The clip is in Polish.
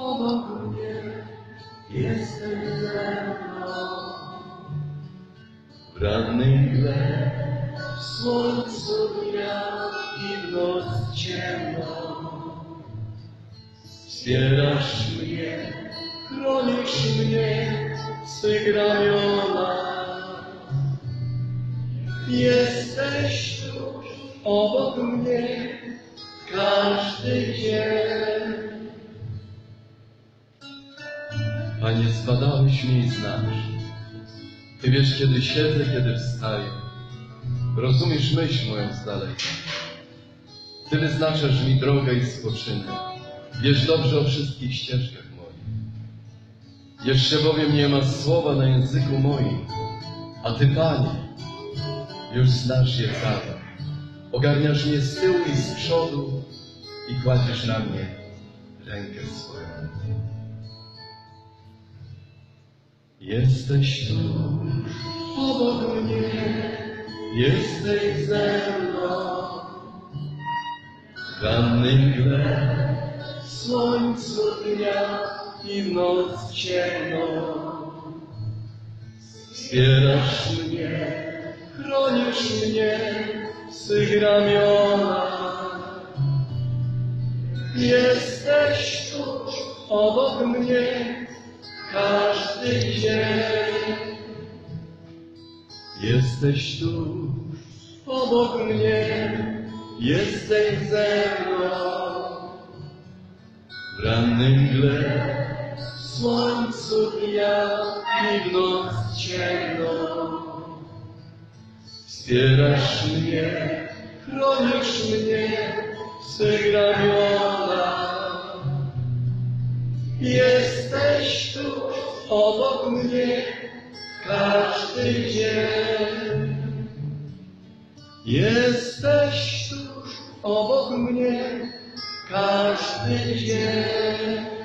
obok mnie, jesteś ze mną. W rannej w słońcu dnia i w noc ciemną. Wspierasz mnie, chronisz mnie swych ramionach. Jesteś tuż obok mnie każdy dzień. Panie, zbadałeś mnie i znasz. Ty wiesz, kiedy siedzę, kiedy wstaję. Rozumiesz myśl moją z daleka. Ty wyznaczasz mi drogę i spoczynek. Wiesz dobrze o wszystkich ścieżkach moich. Jeszcze bowiem nie ma słowa na języku moim, a Ty, Panie, już znasz je prawa. Ogarniasz mnie z tyłu i z przodu i kładziesz na mnie rękę swoją. Jesteś tu, obok mnie, jesteś ze mną. W rannej mgle, słońcu dnia i w noc ciemną. Wspierasz mnie, chronisz mnie. W swych ramionach. Jesteś tuż obok mnie dzień. Jesteś tuż obok mnie, jesteś ze mną. W rannej mgle, w słońcu dnia i w noc ciemną. Wspierasz mnie, chronisz mnie swych ramionach. Jesteś tuż obok mnie każdy dzień. Jesteś tuż obok mnie każdy dzień.